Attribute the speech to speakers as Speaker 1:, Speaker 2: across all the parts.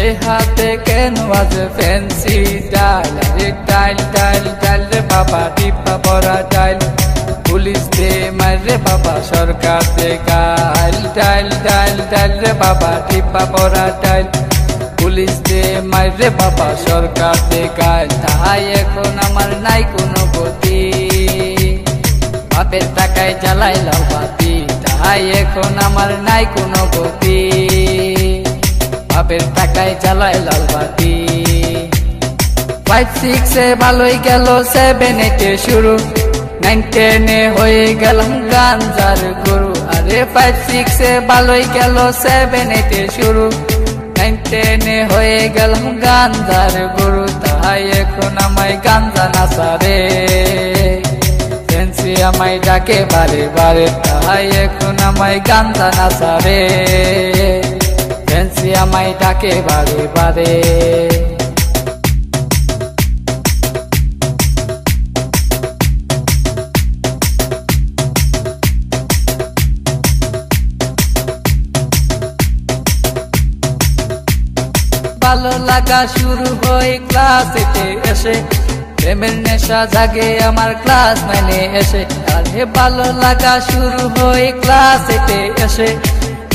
Speaker 1: সে হাতে কেন আছে ফ্যান্সি ডাইল রে ডাইল ডাইল ডাইল রে বাবা টিপা বড়া ডাইল পুলিশ দে মারে বাবা, সরকার দে গাইল ডাইল ডাইল ডাইল রে বাবা টিপা বড়া ডাইল পুলিশ দে মারে বাবা, সরকার দে গাইল তাহাই এখন আমার নাই কোনো গতি। বাপের টাকায় জ্বালাইলাম বাতি। তাহাই এখন আমার নাই কোনো গতি। বাপের টাকায় জ্বালাইলাম বাতি। ফাইভ সিক্সে ভালোই গেল সেভেন এইটে শুরু। নাইন টেনে হয়ে গেলাম গান গাঞ্জার গুরু। আরে ফাইভ সিক্সে ভালোই গেল সেভেন এইটে শুরু। নাইন টেনে হয়ে গেলাম গান গাঞ্জার গুরু। তাই এখন আমায় গাঞ্জা নাচারে ফেন্সি আমায় ডাকে বারে বারে। তাই এখন আমায় গাঞ্জা নাচারে ফেন্সি আমায় ডাকে বারে বারে। ভালো লাগা শুরু হয় ক্লাসেতে এসে। প্রেমের নেশা জাগে আমার ক্লাস নাইনে এসে। আরে ভালো লাগা শুরু হয় ক্লাসেতে এসে।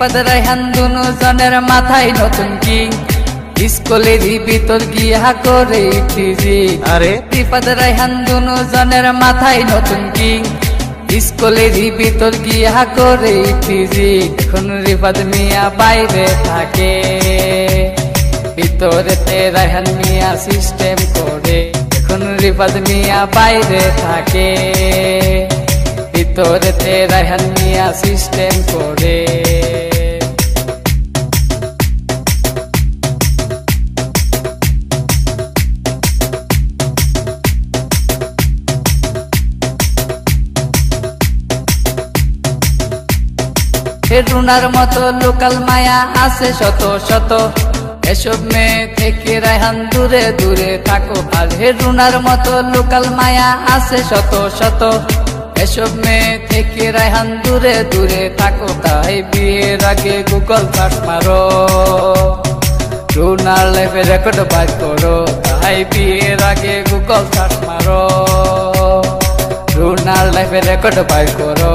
Speaker 1: ত্রিপদ রায়হান দুনো জনের মাথায় নতুন কিং। স্কুলেরই ভিতর গিয়া করে ফিজি
Speaker 2: আরে?
Speaker 1: ত্রিপদ রায়হান দুনো জনের মাথায় নতুন কিং। স্কুলেরই ভিতর গিয়া করে ফিজি এখন রিপাদ মিয়া বাইরে থাকে। ভিতরেতে রায়হান মিয়া সিস্টেম করে। এখন রিপাদ মিয়া বাইরে থাকে। ভিতরেতে রায়হান মিয়া সিস্টেম করে। রুনার মতো লোকাল মায়া আছে শত শত। এসব মেয়ে থেকে রায়হান দূরে দূরে থাকো আর হে রুনার মতো লোকাল মায়া আছে শত শত। এসব মেয়ে থেকে রায়হান দূরে দূরে থাকো তাই বিয়ের আগে গুগল সার্চ মারো। রুনার লাইফে রেকর্ড বাদ করো, তাই বিয়ের আগে গুগল সার্চ মারো। রুনার লাইফে রেকর্ড বাদ করো।